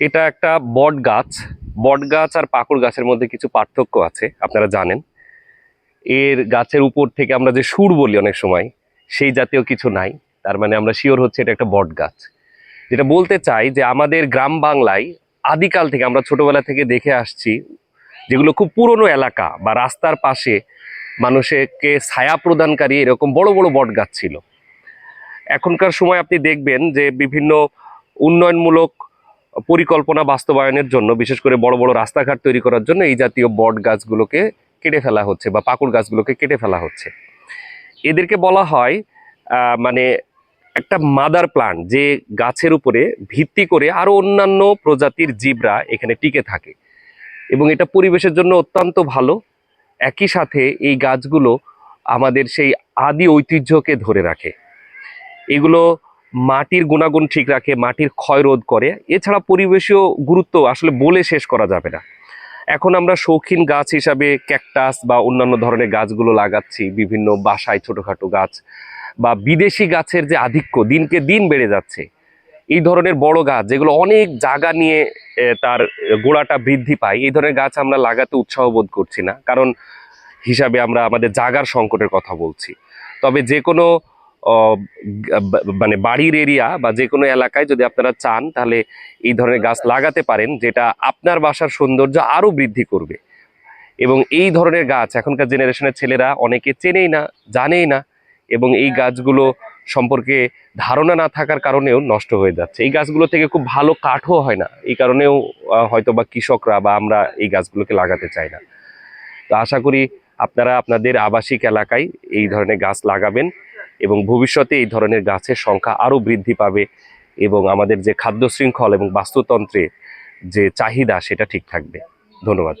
এটা একটা বট গাছ বট গাছ আর পাকুড় গাছের মধ্যে কিছু পার্থক্য আছে, আপনারা জানেন। এর গাছের উপর থেকে আমরা যে সুর বলি অনেক সময়, সেই জাতীয় কিছু নাই। তার মানে আমরা শিওর হচ্ছে এটা একটা বট গাছ। যেটা বলতে চাই যে আমাদের গ্রাম বাংলায় আদিকাল থেকে আমরা ছোটবেলা থেকে দেখে আসছি, যেগুলো খুব পুরনো এলাকা বা রাস্তার পাশে মানুষকে ছায়া প্রদানকারী এরকম বড় বড় বট গাছ ছিল। এখনকার সময় আপনি দেখবেন যে বিভিন্ন উন্নয়নমূলক পরিকল্পনা বাস্তবায়নের জন্য, বিশেষ করে বড় বড় রাস্তাঘাট তৈরি করার জন্য এই জাতীয় বট গাছগুলোকে কেটে ফেলা হচ্ছে বা পাকুড় গাছগুলোকে কেটে ফেলা হচ্ছে। এদেরকে বলা হয় মানে একটা মাদার প্লান্ট যে গাছের উপরে ভিত্তি করে আরও অন্যান্য প্রজাতির জীবরা এখানে টিকে থাকে। এবং এটা পরিবেশের জন্য অত্যন্ত ভালো। একই সাথে এই গাছগুলো আমাদের সেই আদি ঐতিহ্যকে ধরে রাখে। এগুলো মাটির গুণাগুণ ঠিক রাখে, মাটির ক্ষয় রোধ করে। এছাড়া পরিবেশীয় গুরুত্ব আসলে বলে শেষ করা যাবে না। এখন আমরা শৌখিন গাছ হিসাবে ক্যাকটাস বা অন্যান্য ধরনের গাছগুলো লাগাচ্ছি, বিভিন্ন বাসায় ছোটোখাটো গাছ বা বিদেশি গাছের যে আধিক্য দিনকে দিন বেড়ে যাচ্ছে। এই ধরনের বড় গাছ যেগুলো অনেক জায়গা নিয়ে তার গোড়াটা বৃদ্ধি পায়, এই ধরনের গাছ আমরা লাগাতে উৎসাহ বোধ করছি না। কারণ হিসাবে আমরা আমাদের জাগার সংকটের কথা বলছি। তবে যে কোনো মানে বাড়ির এরিয়া বা যে কোনো এলাকায় যদি আপনারা চান তাহলে এই ধরনের গাছ লাগাতে পারেন যেটা আপনার বাসার সৌন্দর্য আরও বৃদ্ধি করবে। এবং এই ধরনের গাছ এখনকার জেনারেশনের ছেলেরা অনেকে চেনেই না জানেই না এবং এই গাছগুলো সম্পর্কে ধারণা না থাকার কারণেও নষ্ট হয়ে যাচ্ছে। এই গাছগুলো থেকে খুব ভালো কাঠও হয় না এই কারণেও হয়তো বা কৃষকরা বা আমরা এই গাছগুলোকে লাগাতে চাই না। তো আশা করি আপনারা আপনাদের আবাসিক এলাকায় এই ধরনের গাছ লাগাবেন। এবং ভবিষ্যতে এই ধরনের গাছের সংখ্যা আরও বৃদ্ধি পাবে এবং আমাদের যে খাদ্য শৃঙ্খল এবং বাস্তুতন্ত্রে যে চাহিদা, সেটা ঠিক থাকবে। ধন্যবাদ।